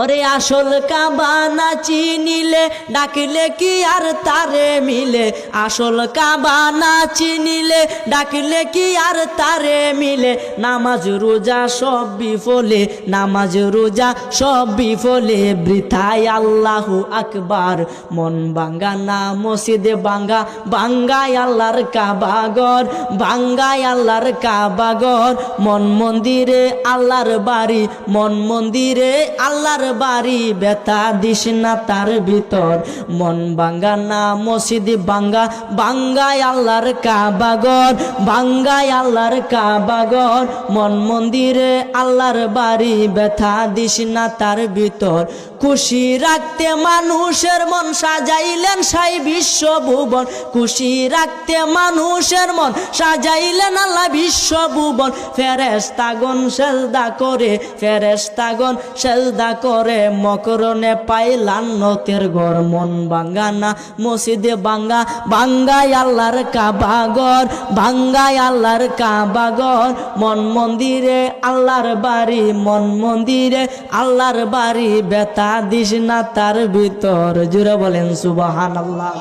ওরে আসল কাবা না চিনিলে ডাকিলে কি আর তারে মিলে? আসল কাবা না চিনিলে ডাকিলে কি আর তারে মিলে? নামাজ, রোজা সব বিফলে, নামাজ, রোজা সব বিফলে। বৃথায় আল্লাহু আকবার, মন বাঙ্গা না মসজিদে বাঙ্গা বাঙ্গায় আল্লাহর কাবাগর বাঙ্গায় আল্লাহর কাবাগর। মন মন্দিরে আল্লাহর বাড়ি, মন মন্দিরে আল্লাহর বাড়ি বেতা দিস না তার ভিতর। মন বাঙ্গা না মসজিদ বাঙ্গা বাঙ্গায় আল্লাহর কাবাগর বাঙ্গায় আল্লাহর কাবাগর মন মন্দিরে আল্লাহর বাড়ি ব্যথা দিস না তার ভিতর। খুশি রাখতে মানুষের মন সাজাইলেন সাই বিশ্ব ভুবন খুশি রাখতে মানুষের মন সাজাইলেন আল্লাহ বিশ্ব ভুবন ফেরেস্তাগন সেজদা করে ফেরেস্তাগন সেজদা করে মকরণে পাইলান নতের ঘর। মন বাঙ্গানা মসজিদে বাঙ্গা বাঙ্গায় আল্লাহর কাবাগর বাঙ্গায় আল্লাহর কাবাগর। মন মন্দিরে আল্লাহর বাড়ি, মন মন্দিরে আল্লাহর বাড়ি। বেতা দিস না তার ভিতর, জুড়ে বলেন সুবাহান আল্লাহ